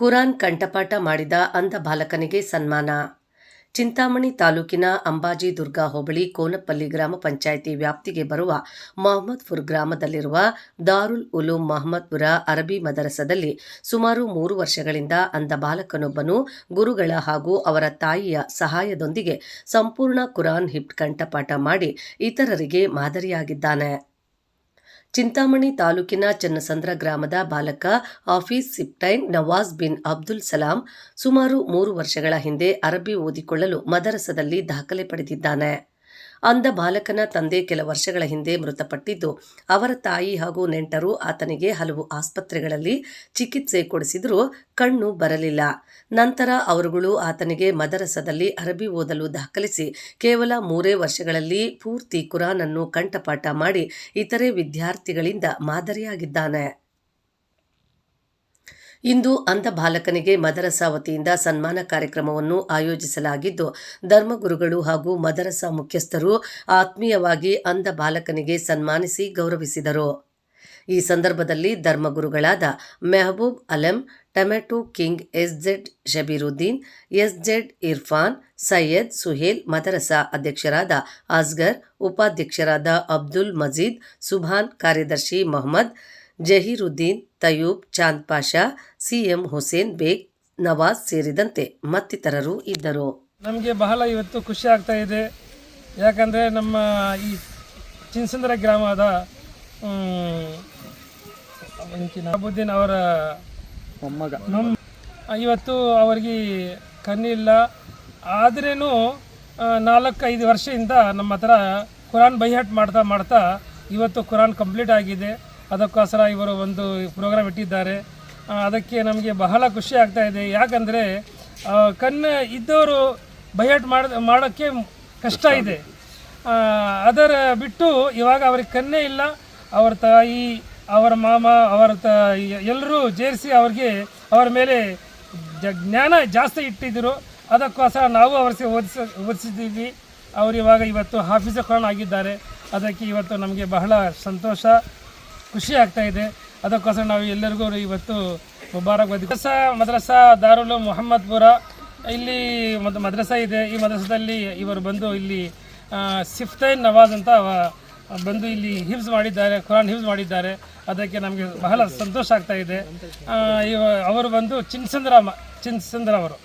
ಕುರಾನ್ ಕಂಠಪಾಠ ಮಾಡಿದ ಅಂಧ ಬಾಲಕನಿಗೆ ಸನ್ಮಾನ. ಚಿಂತಾಮಣಿ ತಾಲೂಕಿನ ಅಂಬಾಜಿ ದುರ್ಗಾ ಹೋಬಳಿ ಕೋನಪಲ್ಲಿ ಗ್ರಾಮ ಪಂಚಾಯಿತಿ ವ್ಯಾಪ್ತಿಗೆ ಬರುವ ಮೊಹಮ್ಮದ್ಪುರ್ ಗ್ರಾಮದಲ್ಲಿರುವ ದಾರುಲ್ ಉಲೂಮ್ ಮೊಹಮ್ಮದ್ಪುರ ಅರಬಿ ಮದರಸದಲ್ಲಿ ಸುಮಾರು ಮೂರು ವರ್ಷಗಳಿಂದ ಅಂಧ ಬಾಲಕನೊಬ್ಬನು ಗುರುಗಳ ಹಾಗೂ ಅವರ ತಾಯಿಯ ಸಹಾಯದೊಂದಿಗೆ ಸಂಪೂರ್ಣ ಕುರಾನ್ ಹಿಪ್ ಕಂಠಪಾಠ ಮಾಡಿ ಇತರರಿಗೆ ಮಾದರಿಯಾಗಿದ್ದಾನೆ. ಚಿಂತಾಮಣಿ ತಾಲೂಕಿನ ಚನ್ನಸಂದ್ರ ಗ್ರಾಮದ ಬಾಲಕ ಆಫೀಸ್ ಸಿಪ್ಟೈನ್ ನವಾಜ್ ಬಿನ್ ಅಬ್ದುಲ್ ಸಲಾಂ ಸುಮಾರು ಮೂರು ವರ್ಷಗಳ ಹಿಂದೆ ಅರಬ್ಬಿ ಓದಿಕೊಳ್ಳಲು ಮದರಸದಲ್ಲಿ ದಾಖಲೆ ಪಡೆದಿದ್ದಾನೆ. ಅಂಧ ಬಾಲಕನ ತಂದೆ ಕೆಲ ವರ್ಷಗಳ ಹಿಂದೆ ಮೃತಪಟ್ಟಿದ್ದು, ಅವರ ತಾಯಿ ಹಾಗೂ ನೆಂಟರು ಆತನಿಗೆ ಹಲವು ಆಸ್ಪತ್ರೆಗಳಲ್ಲಿ ಚಿಕಿತ್ಸೆ ಕೊಡಿಸಿದರೂ ಕಣ್ಣು ಬರಲಿಲ್ಲ. ನಂತರ ಅವರುಗಳು ಆತನಿಗೆ ಮದರಸದಲ್ಲಿ ಅರಬಿ ಓದಲು ದಾಖಲಿಸಿ ಕೇವಲ ಮೂರೇ ವರ್ಷಗಳಲ್ಲಿ ಪೂರ್ತಿ ಕುರಾನನ್ನು ಕಂಠಪಾಠ ಮಾಡಿ ಇತರೆ ವಿದ್ಯಾರ್ಥಿಗಳಿಂದ ಮಾದರಿಯಾಗಿದ್ದಾನೆ. ಇಂದು ಅಂಧ ಬಾಲಕನಿಗೆ ಮದರಸಾ ವತಿಯಿಂದ ಸನ್ಮಾನ ಕಾರ್ಯಕ್ರಮವನ್ನು ಆಯೋಜಿಸಲಾಗಿದ್ದು, ಧರ್ಮಗುರುಗಳು ಹಾಗೂ ಮದರಸಾ ಮುಖ್ಯಸ್ಥರು ಆತ್ಮೀಯವಾಗಿ ಅಂಧ ಬಾಲಕನಿಗೆ ಸನ್ಮಾನಿಸಿ ಗೌರವಿಸಿದರು. ಈ ಸಂದರ್ಭದಲ್ಲಿ ಧರ್ಮಗುರುಗಳಾದ Mehboob Alam, tomato king SZ Shabeeruddin SZ Irfan, Syed Suhail ಮದರಸಾ ಅಧ್ಯಕ್ಷರಾದ ಅಸ್ಗರ್, ಉಪಾಧ್ಯಕ್ಷರಾದ ಅಬ್ದುಲ್ ಮಜೀದ್, ಸುಭಾನ್ ಕಾರ್ಯದರ್ಶಿ ಮೊಹಮ್ಮದ್ ಜಹೀರುದ್ದೀನ್ ತಯೂಬ್ ಚಾಂದ್ ಪಾಷಾ ಸಿಎಂ ಹುಸೇನ್ ಬೇಗ್ ನವಾಜ್ ಸೇರಿದಂತೆ ಮತ್ತಿತರರು ಇದ್ದರು. ನಮಗೆ ಬಹಳ ಇವತ್ತು ಖುಷಿ ಆಗ್ತಾ ಇದೆ. ಯಾಕಂದರೆ ನಮ್ಮ ಈ ಚಿನ್ಸಂದ್ರ ಗ್ರಾಮದ ಅಬುದ್ದೀನ್ ಅವರ ಮೊಮ್ಮಗ. ನಮ್ಮ ಇವತ್ತು ಅವರಿಗೆ ಕಣ್ಣಿಲ್ಲ. ಆದ್ರೇನು ನಾಲ್ಕು ಐದು ವರ್ಷದಿಂದ ನಮ್ಮ ಹತ್ರ ಕುರಾನ್ ಬೈಹಾಟ್ ಮಾಡ್ತಾ ಮಾಡ್ತಾ ಇವತ್ತು ಕುರಾನ್ ಕಂಪ್ಲೀಟ್ ಆಗಿದೆ. ಅದಕ್ಕೋಸ್ಕರ ಇವರು ಒಂದು ಪ್ರೋಗ್ರಾಮ್ ಇಟ್ಟಿದ್ದಾರೆ. ಅದಕ್ಕೆ ನಮಗೆ ಬಹಳ ಖುಷಿ ಆಗ್ತಾ ಇದೆ. ಯಾಕಂದರೆ ಕಣ್ಣು ಇದ್ದವರು ಬಯಟ್ ಮಾಡ ಮಾಡೋಕ್ಕೆ ಕಷ್ಟ ಇದೆ. ಅದರ ಬಿಟ್ಟು ಇವಾಗ ಅವ್ರಿಗೆ ಕಣ್ಣೇ ಇಲ್ಲ. ಅವರ ತಾಯಿ ಅವರ ಮಾಮ ಅವರ ತ ಎಲ್ಲರೂ ಸೇರಿಸಿ ಅವ್ರಿಗೆ ಅವರ ಮೇಲೆ ಜ ಜ್ಞಾನ ಜಾಸ್ತಿ ಇಟ್ಟಿದ್ದರು ಅದಕ್ಕೋಸ್ಕರ ನಾವು ಅವ್ರಿಗೆ ಓದಿಸ ಓದಿಸಿದ್ದೀವಿ. ಅವರು ಇವಾಗ ಇವತ್ತು ಹಾಫೀಸ್ ಖಾನ್ ಆಗಿದ್ದಾರೆ. ಅದಕ್ಕೆ ಇವತ್ತು ನಮಗೆ ಬಹಳ ಸಂತೋಷ. ಖುಷಿ ಆಗ್ತಾ ಇದೆ. ಅದಕ್ಕೋಸ್ಕರ ನಾವು ಎಲ್ಲರಿಗೂ ಇವತ್ತು ಮುಬಾರಕ್ ಮದ್ರಸ, ಮದ್ರಸಾ ದಾರುಲ್ ಮೊಹಮ್ಮದ್ಪುರ. ಇಲ್ಲಿ ಮತ್ತು ಮದ್ರಸಾ ಇದೆ. ಈ ಮದ್ರಸಾದಲ್ಲಿ ಇವರು ಬಂದು ಇಲ್ಲಿ ಸಿಫ್ತೈನ್ ನವಾಜ್ ಅಂತ ಬಂದು ಇಲ್ಲಿ ಹಿಫ್ಸ್ ಮಾಡಿದ್ದಾರೆ, ಕುರಾನ್ ಹಿಫ್ಸ್ ಮಾಡಿದ್ದಾರೆ. ಅದಕ್ಕೆ ನಮಗೆ ಬಹಳ ಸಂತೋಷ ಆಗ್ತಾ ಇದೆ. ಇವ, ಅವರು ಬಂದು ಚಿನ್ಸಂದ್ರ ಮ- ಚಿನ್ಸಂದ್ರ ಅವರು